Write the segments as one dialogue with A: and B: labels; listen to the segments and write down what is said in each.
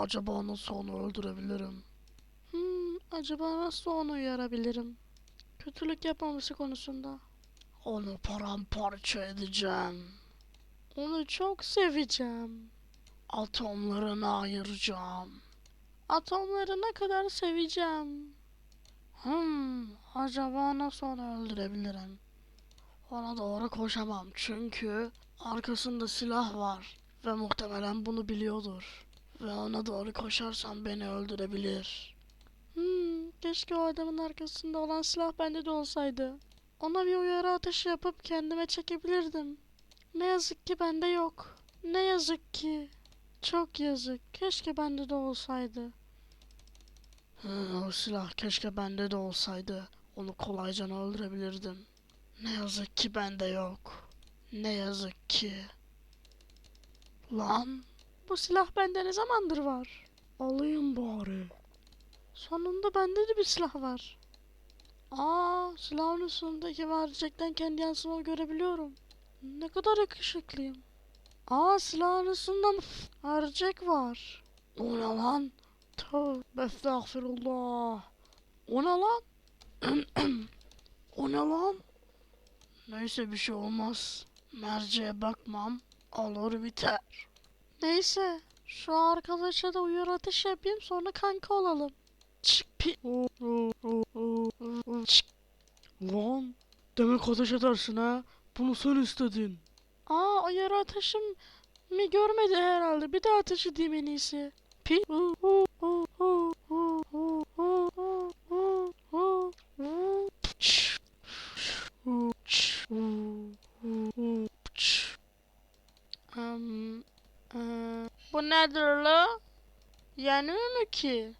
A: acaba nasıl onu öldürebilirim? Hmm, acaba nasıl onu uyarabilirim? Kötülük yapmaması konusunda. Onu paramparça edeceğim. Onu çok seveceğim. Atomlarına ayıracağım. Atomlarına kadar seveceğim. Hmm, acaba nasıl onu öldürebilirim? Ona doğru koşamam çünkü arkasında silah var ve muhtemelen bunu biliyordur. Ve ona doğru koşarsam beni öldürebilir. Hmm, keşke o adamın arkasında olan silah bende de olsaydı. Ona bir uyarı ateşi yapıp kendime çekebilirdim. Ne yazık ki bende yok. Ne yazık ki. Çok yazık. Keşke bende de olsaydı. Hı, o silah keşke bende de olsaydı. Onu kolayca öldürebilirdim. Ne yazık ki bende yok. Ne yazık ki. Lan. Bu silah bende ne zamandır var? Alayım bari. Sonunda bende de bir silah var. Aa, silahın üstündeki mercekten kendi yansımamı görebiliyorum. Ne kadar yakışıklıyım. Aa, silahın üstünde mercek var. O ne lan? Tövbe estağfirullah. O ne lan? o ne lan? Neyse bir şey olmaz. Merceğe bakmam. Olur biter. Neyse. Şu arkadaşa da uyar ateş yapayım sonra kanka olalım. Çık pi... Çık. Lan demek ateş edersin ha. Bunu sen istedin. Aa uyar ateşim mi görmedi herhalde. Bir daha ateş edeyim en iyisi. Pi... bu nedir la? Yenmiyor mu ki?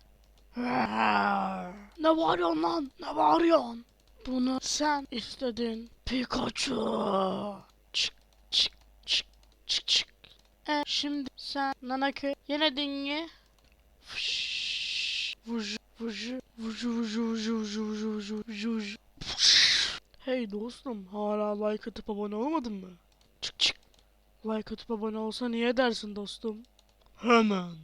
A: ne bağırıyorsun lan? Ne bağırıyorsun? Bunu sen istedin. Pikachu. Çık çık çık çık çık. E şimdi sen Nanakı yenedin mi? Vucu vucu vucu vucu vucu vucu vucu vucu. Hey dostum hala like atıp abone olmadın mı? Çık çık. Like atıp abone olsa niye dersin dostum? Ah, mano.